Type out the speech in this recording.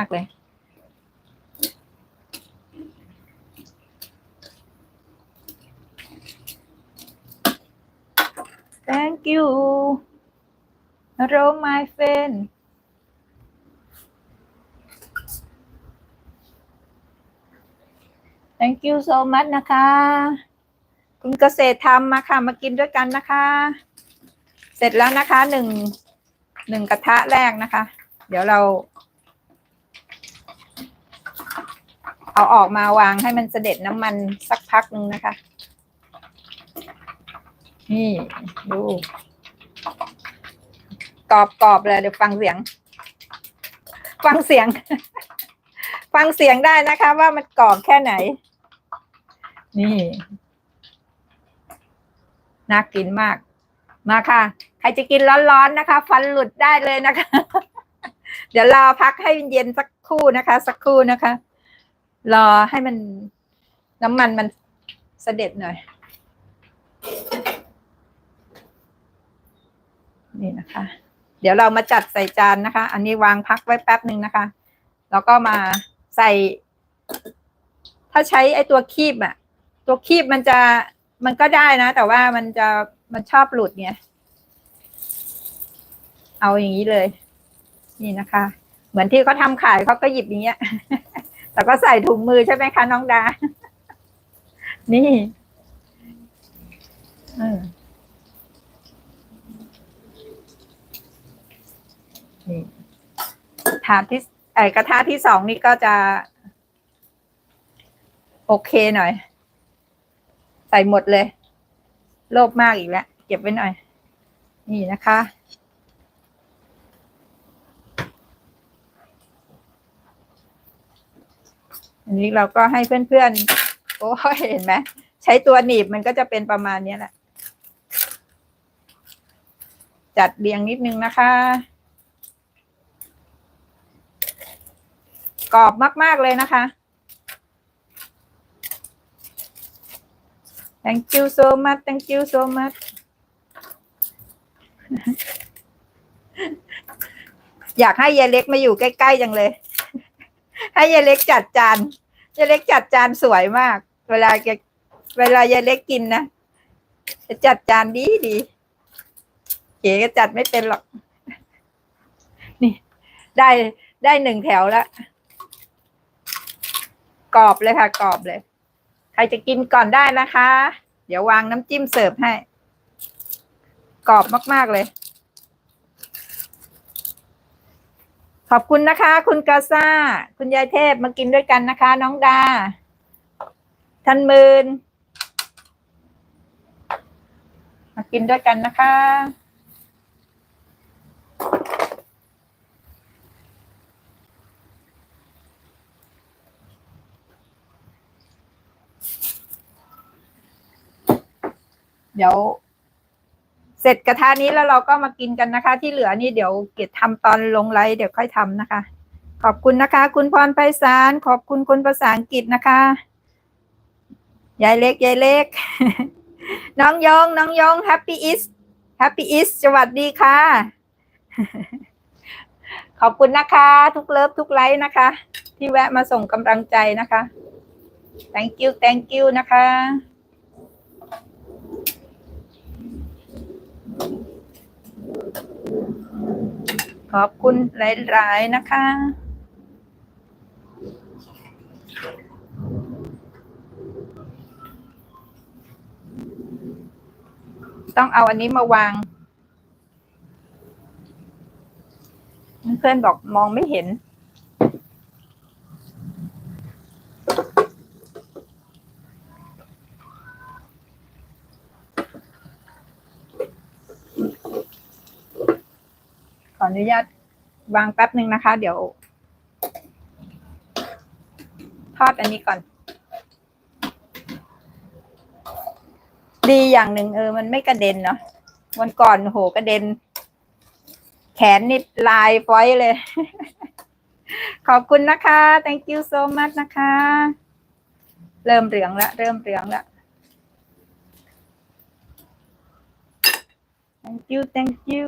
ากเลย thank you hello my friend thank you so much นะคะ คุณเกษตรทำมาค่ะ มากินด้วยกันนะคะ เสร็จแล้วนะคะหนึ่งหนึ่งกระทะแรกนะคะ เดี๋ยวเรา เอาออกมาวางให้มันเสด็จน้ำมันสักพักหนึ่งนะคะ นี่ดูกรอบกรอบเลยเดี๋ยวฟังเสียง ฟังเสียง ฟังเสียงได้นะคะ ว่ามันกรอบแค่ไหน นี่น่ากินมาก มาค่ะ ใครจะกินร้อนๆนะคะ ฟันหลุดได้เลยนะคะ เดี๋ยวรอพักให้เย็นสักครู่นะคะ สักครู่นะคะ รอให้มันน้ำมันมันเสด็จหน่อย นี่นะคะ เดี๋ยวเรามาจัดใส่จานนะคะ อันนี้วางพักไว้แป๊บหนึ่งนะคะ แล้วก็มาใส่ ถ้าใช้ไอ้ตัวคีบอะตัวคีบมันจะมันก็ได้นะ แต่ว่ามันจะมันชอบหลุดเนี่ย เอาอย่างนี้เลย นี่นะคะ เหมือนที่เขาทำขายเขาก็หยิบอย่างเงี้ย แต่ก็ใส่ถุงมือใช่ไหมคะน้องดา นี่นี่ถาดที่ไอกระทะที่สองนี่ก็จะ โอเคหน่อย ใส่หมดเลย โลภมากอีกแล้ว เก็บไว้หน่อย นี่นะคะ อันนี้เราก็ให้เพื่อนๆโอ้เห็นไหมใช้ตัวหนีบมันก็จะเป็นประมาณนี้แหละ จัดเรียงนิดนึงนะคะกรอบมาก ๆ เลยนะคะ thank you so much thank you so much อยากให้ยายเล็กมาอยู่ใกล้ ๆ จังเลย ให้ยายเล็กจัดจานยายเล็กจัดจานสวยมาก เวลาแกเวลายายเล็กกินนะจะจัดจานดีดีเก๋ก็จัดไม่เป็นหรอก นี่ ได้ได้หนึ่งแถวแล้วกรอบเลยค่ะกรอบเลย ใครจะกินก่อนได้นะคะ เดี๋ยววางน้ำจิ้มเสิร์ฟให้ กรอบมาก ๆ เลย ขอบคุณนะคะ คุณกาซ่า คุณยายเทพมากินด้วยกันนะคะ น้องดาท่านมืนมากินด้วยกันนะคะ เดี๋ยว เสร็จกระทะนี้แล้วเราก็มากินกันนะคะ ที่เหลือนี่เดี๋ยวเกดทำตอนลงไลฟ์เดี๋ยวค่อยทำนะคะ ขอบคุณนะคะ คุณพรไพศาลขอบคุณคนภาษาอังกฤษนะคะยายเล็กยายเล็ก น้องยองน้องยอง Happy is Happy is สวัสดีค่ะ ขอบคุณนะคะ ทุกเลิฟทุกไลฟ์นะคะ ที่แวะมาส่งกำลังใจนะคะ thank you thank you นะคะ ขอบคุณหลาย ๆ นะคะ ต้องเอาอันนี้มาวาง เพื่อนบอกมองไม่เห็น ออนุญาตวางแป๊บหนึ่งนะคะ เดี๋ยว ทอดอันนี้ก่อน ดีอย่างหนึ่งเออ มันไม่กระเด็นเนาะวันก่อนโหกระเด็น แขนนี่ลายฟอยเลย ขอบคุณนะคะ thank you so much นะคะ เริ่มเหลืองแล้วเริ่มเหลืองแล้ว thank you thank you